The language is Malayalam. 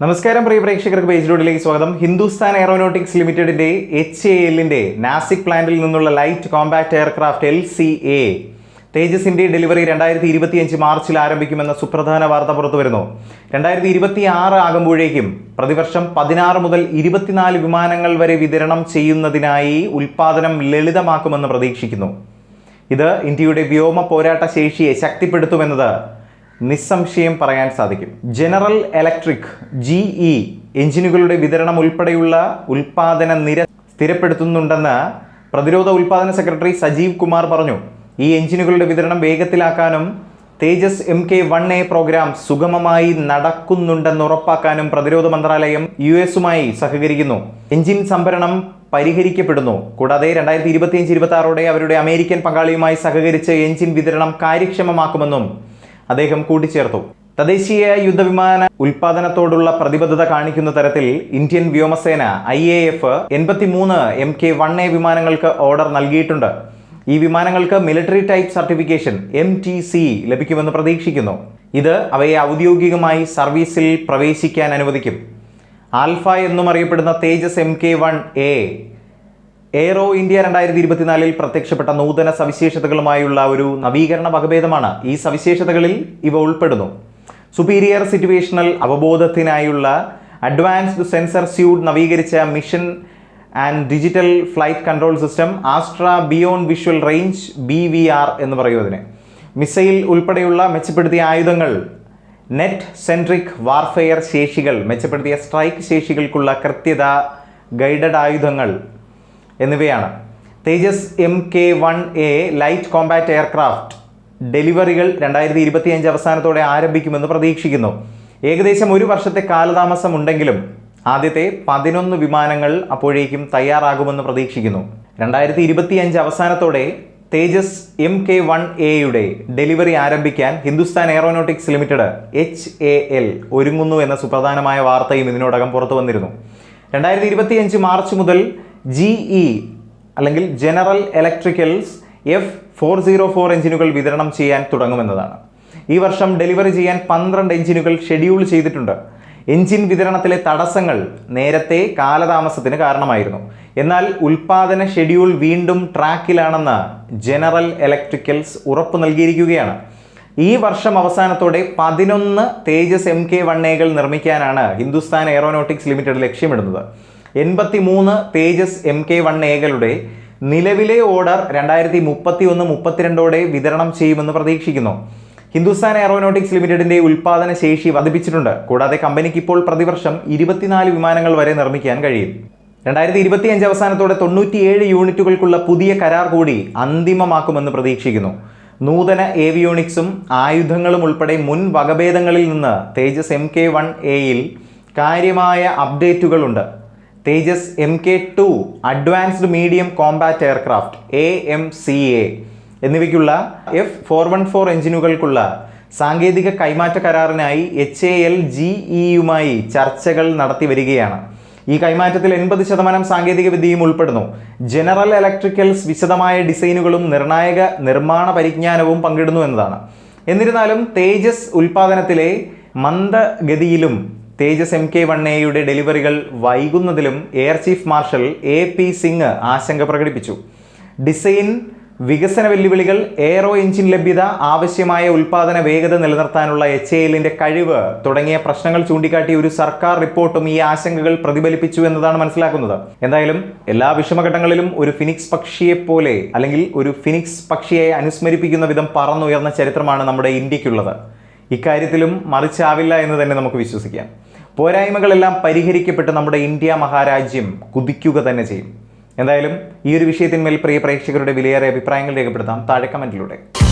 നമസ്കാരം പ്രിയ പ്രേക്ഷകർക്ക് പേജിലൂടെലേക്ക് സ്വാഗതം. ഹിന്ദുസ്ഥാൻ എയറോനോട്ടിക്സ് ലിമിറ്റഡിന്റെ എച്ച് എ എല്ലിന്റെ നാസിക് പ്ലാന്റിൽ നിന്നുള്ള light compact aircraft L C A തേജസിന്റെ delivery രണ്ടായിരത്തി ഇരുപത്തിയഞ്ച് മാർച്ചിൽ ആരംഭിക്കുമെന്ന സുപ്രധാന വാർത്ത പുറത്തു വരുന്നു രണ്ടായിരത്തി ഇരുപത്തി ആറ് ആകുമ്പോഴേക്കും പ്രതിവർഷം പതിനാറ് മുതൽ ഇരുപത്തിനാല് വിമാനങ്ങൾ വരെ വിതരണം ചെയ്യുന്നതിനായി ഉൽപാദനം ലളിതമാക്കുമെന്ന് പ്രതീക്ഷിക്കുന്നു. ഇത് ഇന്ത്യയുടെ വ്യോമ പോരാട്ട ശേഷിയെ ശക്തിപ്പെടുത്തുമെന്നത് നിസ്സംശയം പറയാൻ സാധിക്കും. ജനറൽ ഇലക്ട്രിക് ജി ഇ എഞ്ചിനുകളുടെ വിതരണം ഉൾപ്പെടെയുള്ള ഉൽപാദന നിര സ്ഥിരപ്പെടുത്തുന്നുണ്ടെന്ന് പ്രതിരോധ ഉൽപാദന സെക്രട്ടറി സജീവ് കുമാർ പറഞ്ഞു. ഈ എഞ്ചിനുകളുടെ വിതരണം വേഗത്തിലാക്കാനും Tejas M K one A program സുഗമമായി നടക്കുന്നുണ്ടെന്ന് ഉറപ്പാക്കാനും പ്രതിരോധ മന്ത്രാലയം യു എസുമായി സഹകരിക്കുന്നു. എഞ്ചിൻ സംഭരണം പരിഹരിക്കപ്പെടുന്നു. കൂടാതെ രണ്ടായിരത്തി ഇരുപത്തിയഞ്ച് ഇരുപത്തി ആറോടെ അവരുടെ അമേരിക്കൻ പങ്കാളിയുമായി സഹകരിച്ച് എഞ്ചിൻ വിതരണം കാര്യക്ഷമമാക്കുമെന്നും അദ്ദേഹം കൂട്ടിച്ചേർത്തു. തദ്ദേശീയ യുദ്ധവിമാന ഉൽപാദനത്തോടുള്ള പ്രതിബദ്ധത കാണിക്കുന്ന തരത്തിൽ ഇന്ത്യൻ വ്യോമസേന ഐ എ എഫ് എൺപത്തിമൂന്ന് എം കെ വൺ എ വിമാനങ്ങൾക്ക് ഓർഡർ നൽകിയിട്ടുണ്ട്. ഈ വിമാനങ്ങൾക്ക് military type certification M T C ലഭിക്കുമെന്ന് പ്രതീക്ഷിക്കുന്നു. ഇത് അവയെ ഔദ്യോഗികമായി സർവീസിൽ പ്രവേശിക്കാൻ അനുവദിക്കും. ആൽഫ എന്നും അറിയപ്പെടുന്ന Tejas M K one A aero India രണ്ടായിരത്തി ഇരുപത്തിനാലിൽ പ്രത്യക്ഷപ്പെട്ട നൂതന സവിശേഷതകളുമായുള്ള ഒരു നവീകരണ വകഭേദമാണ് ഈ സവിശേഷതകളിൽ ഇവ ഉൾപ്പെടുന്നു. സുപ്പീരിയർ സിറ്റുവേഷണൽ അവബോധത്തിനായുള്ള അഡ്വാൻസ്ഡ് സെൻസർ സ്യൂട്ട് നവീകരിച്ച mission and digital flight control system Astra beyond visual range B V R എന്ന് പറയും മിസൈൽ ഉൾപ്പെടെയുള്ള മെച്ചപ്പെടുത്തിയ ആയുധങ്ങൾ നെറ്റ് സെൻട്രിക് വാർഫെയർ ശേഷികൾ മെച്ചപ്പെടുത്തിയ സ്ട്രൈക്ക് ശേഷികൾക്കുള്ള കൃത്യത ഗൈഡഡ് ആയുധങ്ങൾ എന്നിവയാണ്. Tejas M K one A light combat aircraft ഡെലിവറികൾ രണ്ടായിരത്തി ഇരുപത്തിയഞ്ച് അവസാനത്തോടെ ആരംഭിക്കുമെന്ന് പ്രതീക്ഷിക്കുന്നു. ഏകദേശം ഒരു വർഷത്തെ കാലതാമസം ഉണ്ടെങ്കിലും ആദ്യത്തെ പതിനൊന്ന് വിമാനങ്ങൾ അപ്പോഴേക്കും തയ്യാറാകുമെന്ന് പ്രതീക്ഷിക്കുന്നു. രണ്ടായിരത്തി ഇരുപത്തിയഞ്ച് അവസാനത്തോടെ തേജസ് എം കെ വൺ എയുടെ ഡെലിവറി ആരംഭിക്കാൻ Hindustan aeronautics limited H A L ഒരുങ്ങുന്നു എന്ന സുപ്രധാനമായ വാർത്തയും ഇതിനോടകം പുറത്തു വന്നിരുന്നു രണ്ടായിരത്തി ഇരുപത്തിയഞ്ച് മാർച്ച് മുതൽ ജി ഇ അല്ലെങ്കിൽ general electricals F four zero four എഞ്ചിനുകൾ വിതരണം ചെയ്യാൻ തുടങ്ങുമെന്നതാണ്. ഈ വർഷം ഡെലിവറി ചെയ്യാൻ പന്ത്രണ്ട് എഞ്ചിനുകൾ ഷെഡ്യൂൾ ചെയ്തിട്ടുണ്ട്. എഞ്ചിൻ വിതരണത്തിലെ തടസ്സങ്ങൾ നേരത്തെ കാലതാമസത്തിന് കാരണമായിരുന്നു. എന്നാൽ ഉൽപാദന ഷെഡ്യൂൾ വീണ്ടും ട്രാക്കിലാണെന്ന് ജനറൽ ഇലക്ട്രിക്കൽസ് ഉറപ്പ് നൽകിയിരിക്കുകയാണ്. ഈ വർഷം അവസാനത്തോടെ പതിനൊന്ന് തേജസ് എം കെ വൺ എകൾ നിർമ്മിക്കാനാണ് ഹിന്ദുസ്ഥാൻ എയറോനോട്ടിക്സ് ലിമിറ്റഡ് ലക്ഷ്യമിടുന്നത്. എൺപത്തി മൂന്ന് തേജസ് എം കെ വൺ എകളുടെ നിലവിലെ ഓർഡർ രണ്ടായിരത്തി മുപ്പത്തി ഒന്ന് മുപ്പത്തിരണ്ടോടെ വിതരണം ചെയ്യുമെന്ന് പ്രതീക്ഷിക്കുന്നു. ഹിന്ദുസ്ഥാൻ എയറോനോട്ടിക്സ് ലിമിറ്റഡിന്റെ ഉൽപാദന ശേഷി വർദ്ധിപ്പിച്ചിട്ടുണ്ട്. കൂടാതെ കമ്പനിക്ക് ഇപ്പോൾ പ്രതിവർഷം ഇരുപത്തിനാല് വിമാനങ്ങൾ വരെ നിർമ്മിക്കാൻ കഴിയും. രണ്ടായിരത്തി ഇരുപത്തിയഞ്ച് അവസാനത്തോടെ തൊണ്ണൂറ്റിയേഴ് യൂണിറ്റുകൾക്കുള്ള പുതിയ കരാർ കൂടി അന്തിമമാക്കുമെന്ന് പ്രതീക്ഷിക്കുന്നു. നൂതന ഏവിയോണിക്സും ആയുധങ്ങളും ഉൾപ്പെടെ മുൻ വകഭേദങ്ങളിൽ നിന്ന് തേജസ് എം കെ വൺ എയിൽ കാര്യമായ അപ്ഡേറ്റുകളുണ്ട് Tejas M K two advanced medium combat aircraft A M C A എന്നിവയ്ക്കുള്ള എഫ് ഫോർ വൺ ഫോർ എഞ്ചിനുകൾക്കുള്ള സാങ്കേതിക കൈമാറ്റ കരാറിനായി എച്ച് എ എൽ ജി ഇയുമായി ചർച്ചകൾ നടത്തി വരികയാണ്. ഈ കൈമാറ്റത്തിൽ എൺപത് ശതമാനം സാങ്കേതിക വിദ്യയും ഉൾപ്പെടുന്നു. ജനറൽ ഇലക്ട്രിക്കൽസ് വിശദമായ ഡിസൈനുകളും നിർണായക നിർമ്മാണ പരിജ്ഞാനവും പങ്കിടുന്നു എന്നതാണ്. എന്നിരുന്നാലും തേജസ് ഉൽപാദനത്തിലെ മന്ദഗതിയിലും തേജസ് എം കെ വൺ എയുടെ ഡെലിവറികൾ വൈകുന്നതിലും air chief marshal A P Singh ആശങ്ക പ്രകടിപ്പിച്ചു. ഡിസൈൻ വികസന വെല്ലുവിളികൾ എയറോ എഞ്ചിൻ ലഭ്യത ആവശ്യമായ ഉൽപാദന വേഗത നിലനിർത്താനുള്ള എച്ച് എ എല്ലിന്റെ കഴിവ് തുടങ്ങിയ പ്രശ്നങ്ങൾ ചൂണ്ടിക്കാട്ടി ഒരു സർക്കാർ റിപ്പോർട്ടും ഈ ആശങ്കകൾ പ്രതിഫലിപ്പിച്ചു എന്നതാണ് മനസ്സിലാക്കുന്നത്. എന്തായാലും എല്ലാ വിഷമഘട്ടങ്ങളിലും ഒരു ഫിനിക്സ് പക്ഷിയെ പോലെ അല്ലെങ്കിൽ ഒരു ഫിനിക്സ് പക്ഷിയെ അനുസ്മരിപ്പിക്കുന്ന വിധം പറന്നുയർന്ന ചരിത്രമാണ് നമ്മുടെ ഇന്ത്യക്കുള്ളത്. ഇക്കാര്യത്തിലും മറിച്ചാവില്ല എന്ന് തന്നെ നമുക്ക് വിശ്വസിക്കാം. പോരായ്മകളെല്ലാം പരിഹരിക്കപ്പെട്ട് നമ്മുടെ ഇന്ത്യ മഹാരാജ്യം കുതിക്കുക തന്നെ ചെയ്യും. എന്തായാലും ഈ ഒരു വിഷയത്തിന്മേൽ പ്രിയ പ്രേക്ഷകരുടെ വിലയേറെ അഭിപ്രായങ്ങൾ രേഖപ്പെടുത്താം. താഴെ കമന്റിലൂടെ.